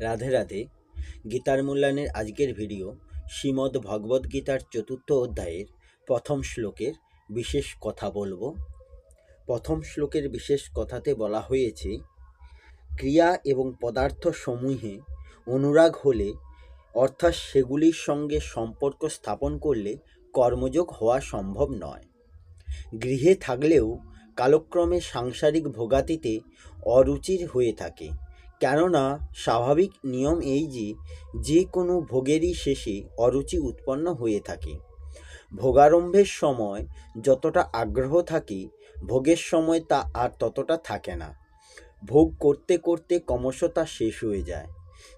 রাধে রাধে। গীতার মূল্যায়নের আজকের ভিডিও শ্রীমদ্ ভগবদ্ গীতার চতুর্থ অধ্যায়ের প্রথম শ্লোকের বিশেষ কথা বলব। প্রথম শ্লোকের বিশেষ কথাতে বলা হয়েছে, ক্রিয়া এবং পদার্থ সমূহে অনুরাগ হলে, অর্থাৎ সেগুলির সঙ্গে সম্পর্ক স্থাপন করলে কর্মযোগ হওয়া সম্ভব নয়। গৃহে থাকলেও কালক্রমে সাংসারিক ভোগাতিতে অরুচির হয়ে থাকে। কেননা স্বাভাবিক নিয়ম এই যে যে কোনো ভোগেরই শেষে অরুচি উৎপন্ন হয়ে থাকে। ভোগারম্ভের সময় যতটা আগ্রহ থাকে, ভোগের সময় তা আর ততটা থাকে না। ভোগ করতে করতে ক্রমশ তা শেষ হয়ে যায়।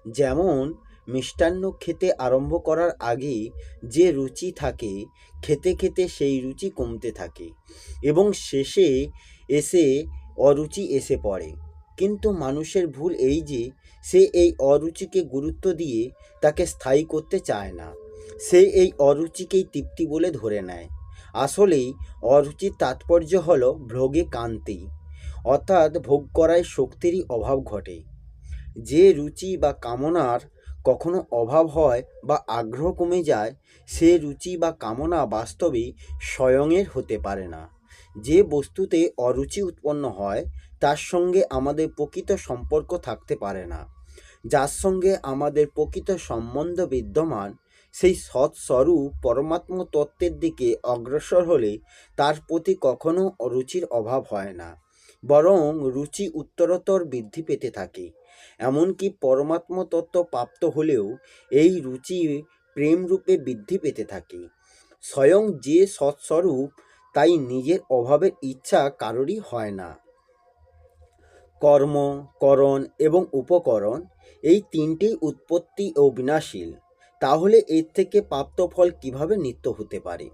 যেমন, মিষ্টান্ন খেতে আরম্ভ করার আগে যে রুচি থাকে, খেতে খেতে সেই রুচি কমতে থাকে এবং শেষে এসে অরুচি এসে পড়ে। কিন্তু মানুষের ভুল এই যে, সে এই অরুচিকে গুরুত্ব দিয়ে তাকে স্থায়ী করতে চায় না। সে এই অরুচিকেই তৃপ্তি বলে ধরে নেয়। আসলেই অরুচির তাৎপর্য হল ভোগে কান্তি অর্থাৎ ভোগ করায় শক্তিরই অভাব ঘটে। যে রুচি বা কামনার কখনো অভাব হয় বা আগ্রহ কমে যায়, সে রুচি বা কামনা বাস্তবে স্বয়ংয়ের হতে পারে না। যে বস্তুতে অরুচি উৎপন্ন হয়, তার সঙ্গে আমাদের প্রকৃত সম্পর্ক থাকতে পারে না। যার সঙ্গে আমাদের প্রকৃত সম্বন্ধ বিদ্যমান, সেই সৎস্বরূপ পরমাত্ম তত্ত্বের দিকে অগ্রসর হলে তার প্রতি কখনো রুচির অভাব হয় না, বরং রুচি উত্তরোত্তর বৃদ্ধি পেতে থাকে। এমনকি পরমাত্ম তত্ত্ব প্রাপ্ত হলেও এই রুচি প্রেমরূপে বৃদ্ধি পেতে থাকে। স্বয়ং যে সৎস্বরূপ তাই নিজের অভাবের ইচ্ছা কারোরই হয় না। কর্ম, করণ এবং উপকরণ এই তিনটি উৎপত্তি ও বিনাশীল। তাহলে এর থেকে প্রাপ্ত ফল কীভাবে নিত্য হতে পারে?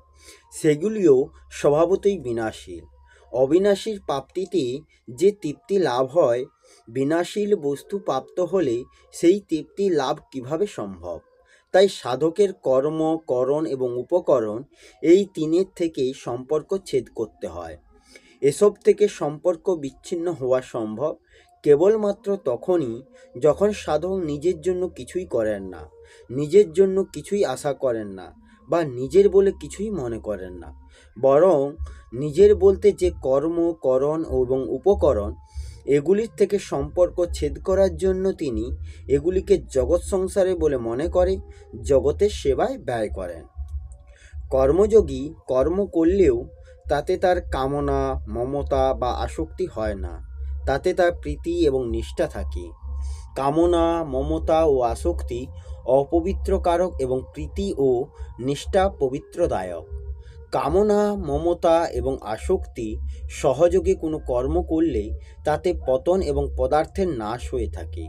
সেগুলিও স্বভাবতই বিনাশীল। অবিনাশীর প্রাপ্তিতে যে তৃপ্তি লাভ হয়, বিনাশীল বস্তু প্রাপ্ত হলে সেই তৃপ্তি লাভ কীভাবে সম্ভব? তাই সাধকের কর্ম, করণ এবং উপকরণ এই তিনের থেকেই সম্পর্ক ছেদ করতে হয়। এসব থেকে সম্পর্ক বিচ্ছিন্ন হওয়া সম্ভব কেবলমাত্র তখনই যখন সাধক নিজের জন্য কিছুই করেন না, নিজের জন্য কিছুই আশা করেন না বা নিজের বলে কিছুই মনে করেন না। বরং নিজের বলতে যে কর্ম, করণ এবং উপকরণ এগুলির থেকে সম্পর্ক ছেদ করার জন্য তিনি এগুলিকে জগৎ সংসারে বলে মনে করে, জগতের সেবায় ব্যয় করেন। কর্মযোগী কর্ম করলেও তাতে তার কামনা, মমতা বা আসক্তি হয় না। তাতে তার প্রীতি এবং নিষ্ঠা থাকে। কামনা, মমতা ও আসক্তি অপবিত্রকারক এবং প্রীতি ও নিষ্ঠা পবিত্রদায়ক। কামনা, মমতা এবং আসক্তি সহযোগে কোনো কর্ম করলে তাতে পতন এবং পদার্থের নাশ হয়ে থাকে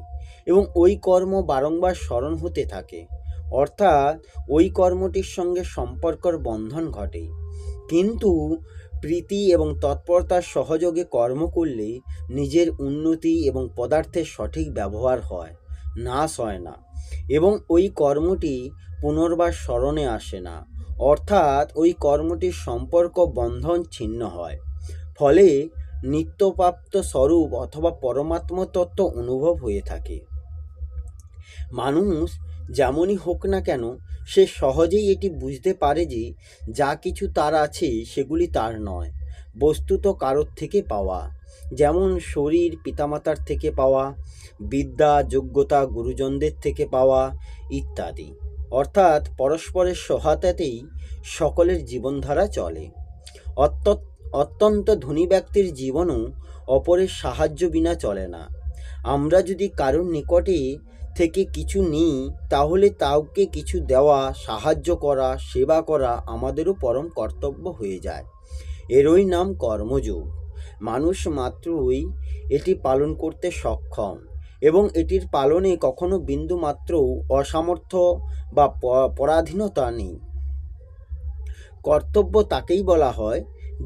এবং ওই কর্ম বারংবার স্মরণ হতে থাকে। অর্থাৎ ওই কর্মটির সঙ্গে সম্পর্কর বন্ধন ঘটে। কিন্তু প্রীতি এবং তৎপরতার সহযোগে কর্ম করলে নিজের উন্নতি এবং পদার্থের সঠিক ব্যবহার হয়, নাশ হয় না এবং ওই কর্মটি পুনর্বার স্মরণে আসে না। অর্থাৎ ওই কর্মটির সম্পর্ক বন্ধন ছিন্ন হয়। ফলে নিত্যপ্রাপ্ত স্বরূপ অথবা পরমাত্ম তত্ত্ব অনুভব হয়ে থাকে। মানুষ যেমনই হোক না কেন, সে সহজেই এটি বুঝতে পারে যে যা কিছু তার আছে সেগুলি তার নয়, বস্তুত কারোর থেকে পাওয়া। যেমন শরীর পিতামাতার থেকে পাওয়া, বিদ্যা, যোগ্যতা, গুরুজনদের থেকে পাওয়া ইত্যাদি। অর্থাৎ পরস্পরের সহায়তাতেই সকলের জীবনধারা চলে। অত্যন্ত ধনী ব্যক্তির জীবনও অপরের সাহায্য বিনা চলে না। আমরা যদি কারোর নিকটে থেকে কিছু নিই, তাহলে তাওকে কিছু দেওয়া, সাহায্য করা, সেবা করা আমাদেরও পরম কর্তব্য হয়ে যায়। এরই নাম কর্মযোগ। মানুষ মাত্রই এটি পালন করতে সক্ষম। এবং এটির পালনে কখনো বিন্দু মাত্রও অসামর্থ্য বা পরাধীনতা নেই। কর্তব্য তাকেই বলা হয়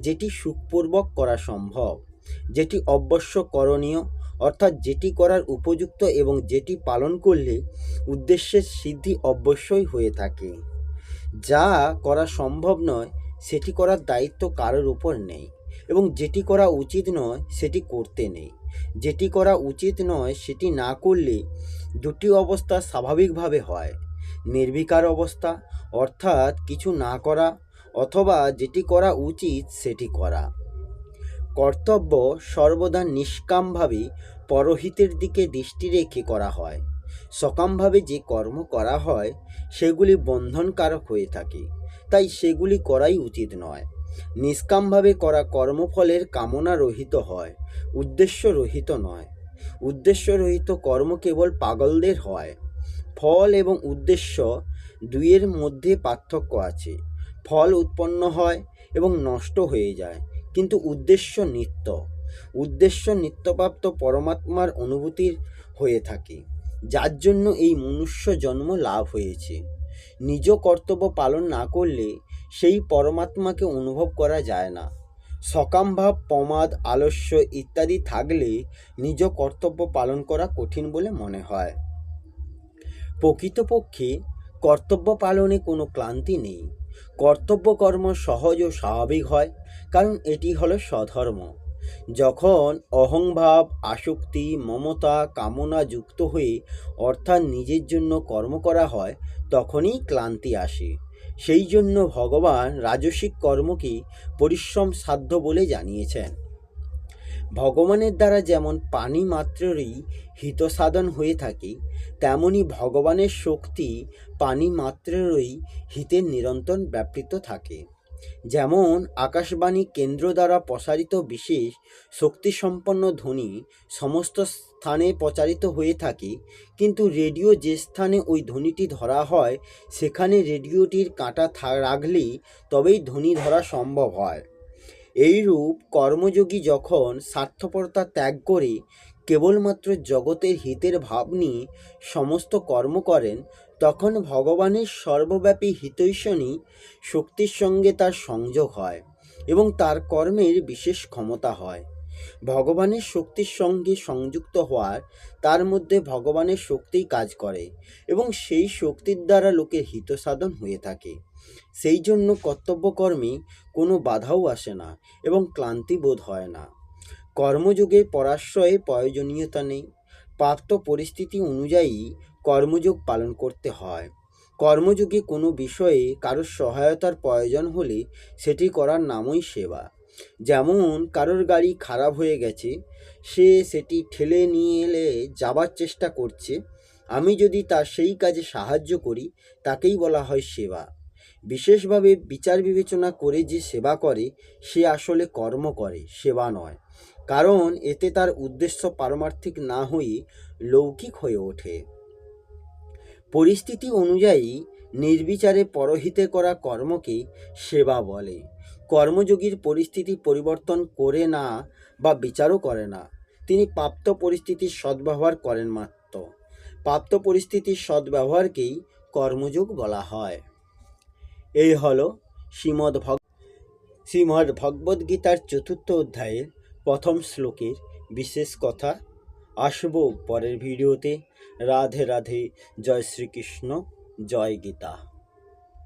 যেটি সুখপূর্বক করা সম্ভব, যেটি অবশ্য করণীয়, অর্থাৎ যেটি করার উপযুক্ত এবং যেটি পালন করলে উদ্দেশ্যের সিদ্ধি অবশ্যই হয়ে থাকে। যা করা সম্ভব নয়, সেটি করার দায়িত্ব কারোর উপর নেই এবং যেটি করা উচিত নয়, সেটি করতে নেই। যেটি করা উচিত নয়, সেটি না করলে দুটি অবস্থা স্বাভাবিকভাবে হয়। নির্বিকার অবস্থা, অর্থাৎ কিছু না করা অথবা যেটি করা উচিত সেটি করা। কর্তব্য সর্বদা নিষ্কামভাবে পরহিতের দিকে দৃষ্টি রেখে করা হয়। সকামভাবে যে কর্ম করা হয়, সেগুলি বন্ধনকারক হয়ে থাকে। তাই সেগুলি করাই উচিত নয়। নিষ্কামভাবে করা কর্মফলের কামনা রহিত হয়, উদ্দেশ্য রহিত নয়। উদ্দেশ্য রহিত কর্ম কেবল পাগলদের হয়। ফল এবং উদ্দেশ্য দুইয়ের মধ্যে পার্থক্য আছে। ফল উৎপন্ন হয় এবং নষ্ট হয়ে যায়, কিন্তু উদ্দেশ্য নিত্য। উদ্দেশ্য নিত্যপ্রাপ্ত পরমাত্মার অনুভূতির হয়ে থাকে, যার জন্য এই মনুষ্য জন্ম লাভ হয়েছে। নিজ কর্তব্য পালন না করলে সেই পরমাত্মাকে অনুভব করা যায় না। সকামভাব প্রমাদ, আলস্য ইত্যাদি থাকলে নিজ কর্তব্য পালন করা কঠিন বলে মনে হয়। প্রকৃতপক্ষে কর্তব্য পালনে কোনো ক্লান্তি নেই। কর্তব্য কর্ম সহজ ও স্বাভাবিক হয়, কারণ এটি হলো স্বধর্ম। যখন অহংভাব, আসক্তি, মমতা, কামনা যুক্ত হয়ে অর্থাৎ নিজের জন্য কর্ম করা হয়, তখনই ক্লান্তি আসে। সেই জন্য ভগবান রাজসিক কর্মকে পরিশ্রম সাধ্য বলে জানিয়েছেন। ভগবানের দ্বারা যেমন পানি মাত্রেরই হিতসাধন হয়ে থাকে, তেমনি ভগবানের শক্তি পানি মাত্রেরই হিতের নিরন্তর ব্যাপৃত থাকে। যেমন আকাশবাণী কেন্দ্র দ্বারা প্রসারিত বিশেষ শক্তিসম্পন্ন ধ্বনি সমস্ত স্থানে প্রচারিত হয়ে থাকে, কিন্তু রেডিও যে স্থানে ওই ধ্বনিটি ধরা হয়, সেখানে রেডিওটির কাঁটা রাখলেই তবেই ধ্বনি ধরা সম্ভব হয়। এইরূপ কর্মযোগী যখন স্বার্থপরতা ত্যাগ করে কেবলমাত্র জগতের হিতের ভাব নিয়ে সমস্ত কর্ম করেন, তখন ভগবানের সর্বব্যাপী হিতৈষণী শক্তির সঙ্গে তার সংযোগ হয় এবং তার কর্মের বিশেষ ক্ষমতা হয়। ভগবানের শক্তির সঙ্গে সংযুক্ত হওয়ার তার মধ্যে ভগবানের শক্তিই কাজ করে এবং সেই শক্তির দ্বারা লোকের হিত সাধন হয়ে থাকে। সেই জন্য কর্তব্য কর্মে কোনো বাধাও আসে না এবং ক্লান্তি বোধ হয় না। কর্মযোগের পরাশ্রয়ে প্রয়োজনীয়তা নেই। প্রাপ্ত পরিস্থিতি অনুযায়ী কর্মযোগ পালন করতে হয়। কর্মযোগে কোনো বিষয়ে কারোর সহায়তার প্রয়োজন হলে সেটি করার নামই সেবা। যেমন কারোর গাড়ি খারাপ হয়ে গেছে, সে সেটি ঠেলে নিয়ে এলে যাবার চেষ্টা করছে, আমি যদি তার সেই কাজে সাহায্য করি, তাকেই বলা হয় সেবা। বিশেষভাবে বিচার বিবেচনা করে যে সেবা করে, সে আসলে কর্ম করে, সেবা নয়। কারণ এতে তার উদ্দেশ্য পারমার্থিক না হয়ে লৌকিক হয়ে ওঠে। পরিস্থিতি অনুযায়ী নির্বিচারে পরহিতে করা কর্মকে সেবা বলে। কর্মযোগীর পরিস্থিতি পরিবর্তন করে না বা বিচারও করে না। তিনি প্রাপ্ত পরিস্থিতির সদ্ব্যবহার করেন মাত্র। প্রাপ্ত পরিস্থিতির সদ্ব্যবহারকেই কর্মযোগ বলা হয়। এই হল শ্রীমদ্ ভগ শ্রীমদ্ ভগবদ্গীতার চতুর্থ অধ্যায়ের প্রথম শ্লোকের বিশেষ কথা আসব পরের ভিডিওতে। রাধে রাধে জয় শ্রীকৃষ্ণ জয় গীতা।